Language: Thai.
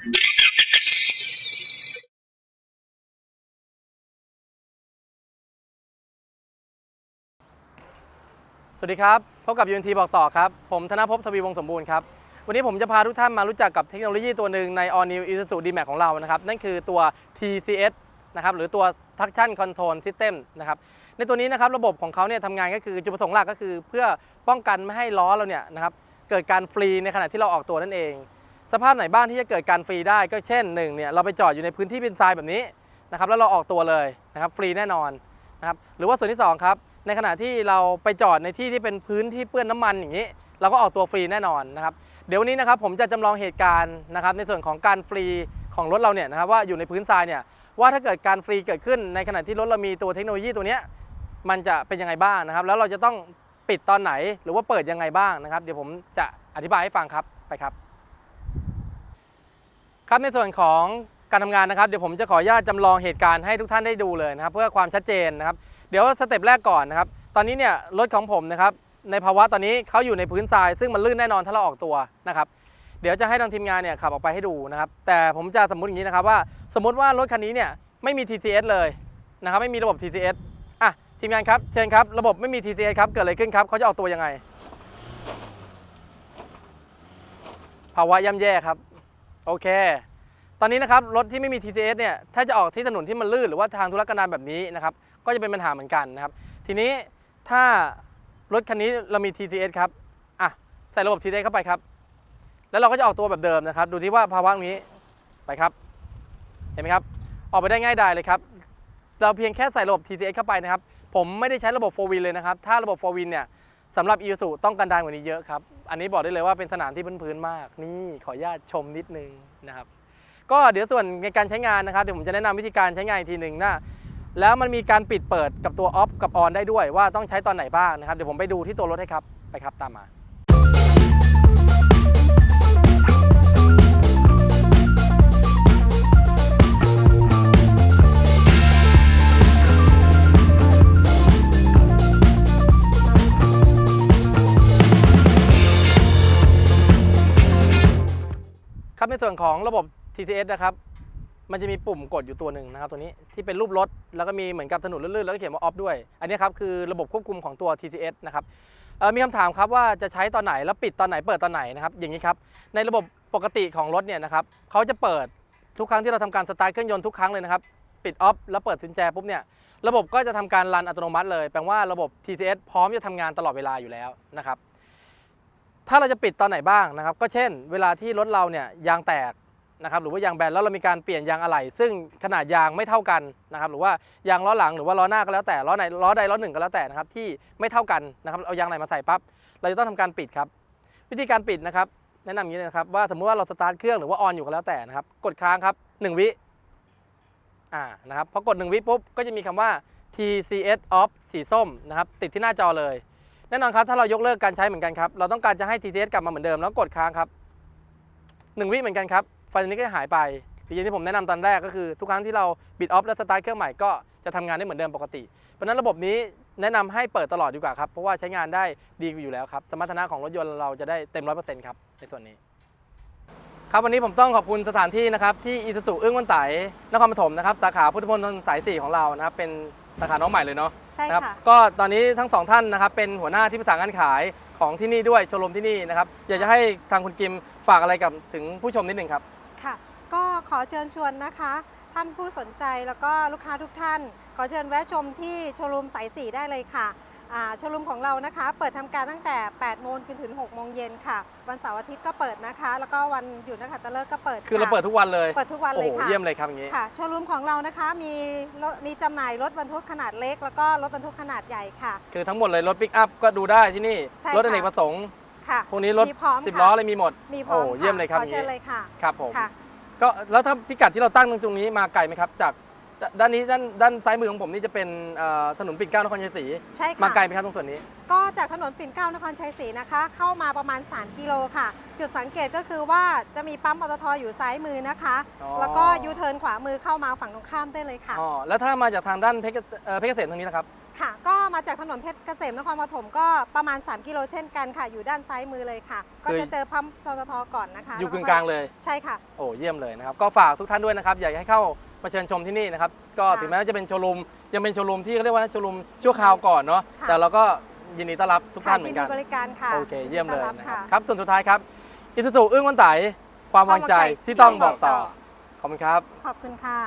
สวัสดีครับ พบกับ UNT บอกต่อครับ ผมธนภพทวีวงศ์สมบูรณ์ครับ วันนี้ผมจะพาทุกท่านมารู้จักกับเทคโนโลยีตัวหนึ่งใน All New Isuzu D-Max ของเรานะครับ นั่นคือตัว TCS นะครับหรือตัว Traction Control System นะครับในตัวนี้นะครับระบบของเขาเนี่ยทำงานก็คือจุดประสงค์หลักก็คือ เพื่อป้องกันไม่ให้ล้อเราเนี่ยนะครับเกิดการฟรีในขณะที่เราออกตัวนั่นเอง สภาพไหนบ้างที่จะเกิดการฟรีได้ก็เช่นหนึ่งเนี่ยเราไปจอดอยู่ในพื้นที่เป็นทรายแบบนี้นะครับแล้วเราออกตัวเลยนะครับฟรีแน่นอนนะครับหรือว่าส่วนที่สองครับในขณะที่เราไปจอดในที่ที่เป็นพื้นที่เปื้อนน้ำมันอย่างนี้ เราก็ออกตัวฟรีแน่นอนนะครับเดี๋ยววันนี้นะครับผมจะจำลองเหตุการณ์นะครับในส่วนของการฟรีของรถเราเนี่ยนะครับว่าอยู่ในพื้นทรายเนี่ยว่าถ้าเกิดการฟรีเกิดขึ้น ในขณะที่รถเรามีตัวเทคโนโลยีตัวเนี้ยมันจะเป็นยังไงบ้างนะครับ แล้วเราจะต้องปิดตอนไหนหรือว่าเปิดยังไงบ้างนะครับ เดี๋ยวผมจะอธิบายให้ฟังครับไปครับ ครับในส่วนของการทำงานนะครับเดี๋ยวผมจะขออนุญาตจำลองเหตุการณ์ให้ทุกท่านได้ดูเลยนะครับ เพื่อความชัดเจนนะครับ เดี๋ยวสเต็ปแรกก่อนนะครับ ตอนนี้เนี่ยรถของผมนะครับในภาวะตอนนี้เขาอยู่ในพื้นทราย ซึ่งมันลื่นแน่นอนถ้าเราออกตัวนะครับ เดี๋ยวจะให้ทางทีมงานเนี่ยขับออกไปให้ดูนะครับ แต่ผมจะสมมติอย่างนี้นะครับว่า สมมติว่ารถคันนี้เนี่ยไม่มี TCS เลยนะครับไม่มีระบบ TCS อะทีมงานครับเชิญครับระบบไม่มี TCS ครับเกิดอะไรขึ้นครับเขาจะออกตัวยังไง ภาวะย่ำแย่ครับ โอเค ตอนนี้นะครับรถที่ไม่มี TCS เนี่ยถ้าจะออกที่ถนนที่มันลื่นหรือว่าทางธุรกันดารแบบนี้นะครับก็จะเป็นปัญหาเหมือนกันนะครับ ทีนี้ถ้ารถคันนี้เรามี TCS ครับอะใส่ระบบ TCS เข้าไปครับ แล้วเราก็จะออกตัวแบบเดิมนะครับ ดูที่ว่าภาวะนี้ไปครับ เห็นไหมครับ ออกไปได้ง่ายดายเลยครับ เราเพียงแค่ใส่ระบบ TCS เข้าไปนะครับ ผมไม่ได้ใช้ระบบ 4W เลยนะครับ ถ้าระบบ 4W เนี่ย สำหรับอีสุต้องกันดานกว่านี้เยอะครับ อันนี้บอกได้เลยว่าเป็นสนามที่พื้นๆมาก นี่ขออนุญาตชมนิดนึงนะครับ ก็เดี๋ยวส่วนในการใช้งานนะครับเดี๋ยวผมจะแนะนำวิธีการใช้งานอีกทีหนึ่งนะแล้วมันมีการปิดเปิดกับตัวออฟกับออนได้ด้วยว่าต้องใช้ตอนไหนบ้างนะครับเดี๋ยวผมไปดูที่ตัวรถให้ครับไปครับตามมา ส่วนของระบบ TCS นะครับ มันจะมีปุ่มกดอยู่ตัวหนึ่งนะครับ ตัวนี้ที่เป็นรูปรถ แล้วก็มีเหมือนกับถนนลื่นๆ แล้วก็เขียนว่า off ด้วย อันนี้ครับคือระบบควบคุมของตัว TCS นะครับมีคำถามครับว่าจะใช้ตอนไหนแล้วปิดตอนไหนเปิดตอนไหนนะครับ อย่างนี้ครับ ในระบบปกติของรถเนี่ยนะครับเขาจะเปิดทุกครั้งที่เราทำการสตาร์ทเครื่องยนต์ทุกครั้งเลยนะครับ ปิด off แล้วเปิดกุญแจปุ๊บเนี่ยระบบก็จะทำการรันอัตโนมัติเลย แปลว่าระบบ TCS พร้อมจะทำงานตลอดเวลาอยู่แล้วนะครับ ถ้าเราจะปิดตอนไหนบ้างนะครับ ก็เช่น เวลาที่รถเราเนี่ยยางแตกนะครับหรือว่ายางแบนแล้วเรามีการเปลี่ยนยางอะไหล่ซึ่งขนาดยางไม่เท่ากันนะครับหรือว่ายางล้อหลังหรือว่าล้อหน้าก็แล้วแต่ล้อไหนล้อใดล้อหนึ่งก็แล้วแต่นะครับที่ไม่เท่ากันนะครับเอายางไหนมาใส่ปั๊บเราจะต้องทำการปิดครับ วิธีการปิดนะครับแนะนำอย่างนี้นะครับว่าสมมุติว่าเราสตาร์ทเครื่องหรือว่าออนอยู่ก็แล้วแต่นะครับกดค้างครับ1วิอ่านะครับพอกด1วิปุ๊บก็จะมีคำว่า TCS off สีส้มนะครับติดที่หน้าจอเลย แน่นอนครับถ้าเรายกเลิกการใช้เหมือนกันครับเราต้องการจะให้ TCS กลับมาเหมือนเดิมแล้วกดค้างครับ1วิเหมือนกันครับไฟนี้ก็จะหายไปอย่างที่ผมแนะนำตอนแรกก็คือทุกครั้งที่เราบิดออฟและสตาร์ทเครื่องใหม่ก็จะทำงานได้เหมือนเดิมปกติ เพราะนั้นระบบนี้แนะนำให้เปิดตลอดดีกว่าครับ เพราะว่าใช้งานได้ดีอยู่แล้วครับ สมรรถนะของรถยนต์เราจะได้เต็มร้อยเปอร์เซ็นต์ครับ ในส่วนนี้ ครับวันนี้ผมต้องขอบคุณสถานที่นะครับที่อีซูซูอึ้งวันไตนครปฐมนะครับสาขาพุทธมณฑลสาย 4 ของเรานะครับเป็น สาขาน้องใหม่เลยเนาะใช่นะครับค่ะก็ตอนนี้ทั้งสองท่านนะครับเป็นหัวหน้าที่ปรึกษาการขายของที่นี่ด้วยโชว์รูมที่นี่นะครับอยากจะให้ทางคุณกิมฝากอะไรกับถึงผู้ชมนิดหนึ่งครับ ค่ะ ก็ขอเชิญชวนนะคะ ท่านผู้สนใจแล้วก็ลูกค้าทุกท่าน ขอเชิญแวะชมที่โชว์รูมสายสีได้เลยค่ะอ่า โชว์รูมของเรานะคะ เปิดทำการตั้งแต่ 8 โมงจนถึง 6 โมงเย็นค่ะ วันเสาร์อาทิตย์ก็เปิดนะคะ แล้วก็วันหยุดนะคะตะเลิกก็เปิดคือเราะเปิดทุกวันเลย เปิดทุกวันโอ้เลโหยค่ะเยี่ยมเลยครับอย่างนี้ ค่ะ โชว์รูมของเรานะคะ มีรถมีจำหน่ายรถบรรทุกขนาดเล็ก แล้วก็รถบรรทุกขนาดใหญ่ค่ะ คือทั้งหมดเลยรถปิกอัพก็ดูได้ที่นี่ใช่รถอค่ะเนกประสงค์ค่ะพวกนี้รถมีพร้อมสิบค่ะล้อเลยมีหมด มีพร้อมโอ้ค่ะเยี่ยมเลยครับขอเชิญอย่างนี้เลยค่ะ ครับผมค่ะก็แล้วถ้าพิกัดที่เราตั้งตรงนี้มาไกลไหมครับจาก ดด้านนี้ด้านด้านซ้ายมือของผมนี่จะเป็นเอ่อถนนปิ่นเกล้านครชัยศรีใช่ค่ะ มาไกลไหมครับตรงส่วนนี้ ก็จากถนนปิ่นเกล้านครชัยศรีนะคะ เข้ามาประมาณ 3 กิโลค่ะ จุดสังเกตก็คือว่าจะมีปั๊มปตทอยู่ซ้ายมือนะคะ อ๋อ แล้วก็ยูเทิร์นขวามือเข้ามาฝั่งตรงข้ามได้เลยค่ะ อ๋อแล้วถ้ามาจากทางด้านเพชรเอ่อเพชรเกษมทางนี้นะครับค่ะ ก็มาจากถนนเพชรเกษมนครปฐมก็ประมาณ 3 กิโลเช่นกันค่ะ อยู่ด้านซ้ายมือเลยค่ะ ก็คือจะเจอปั๊มตตทก่อนนะคะอยู่แวกึ่งกลางเลย ใช่ค่ะ โอ้เยี่ยมเลยนะครับ ก็ฝากทุกท่านด้วยนะครับ อยากให้เข้า มาเชิญชมที่นี่นะครับก็ค่ะถึงแม้ว่าจะเป็นโชว์รูมยังเป็นโชว์รูมที่เขาเรียกว่าโชว์รูมชั่วคราวก่อนเนาะค่ะ แต่เราก็ยินดีต้อนรับทุกค่ะท่านเหมือนกันยิบริการค่ะโอเค เยี่ยมเลยต้อนรับนะครับค่ะครับส่วนสุดท้ายครับอิสุสุอึ้งวันไตความวางใจที่ต้องบอกต่อ ขอบคุณครับ ขอบคุณค่ะ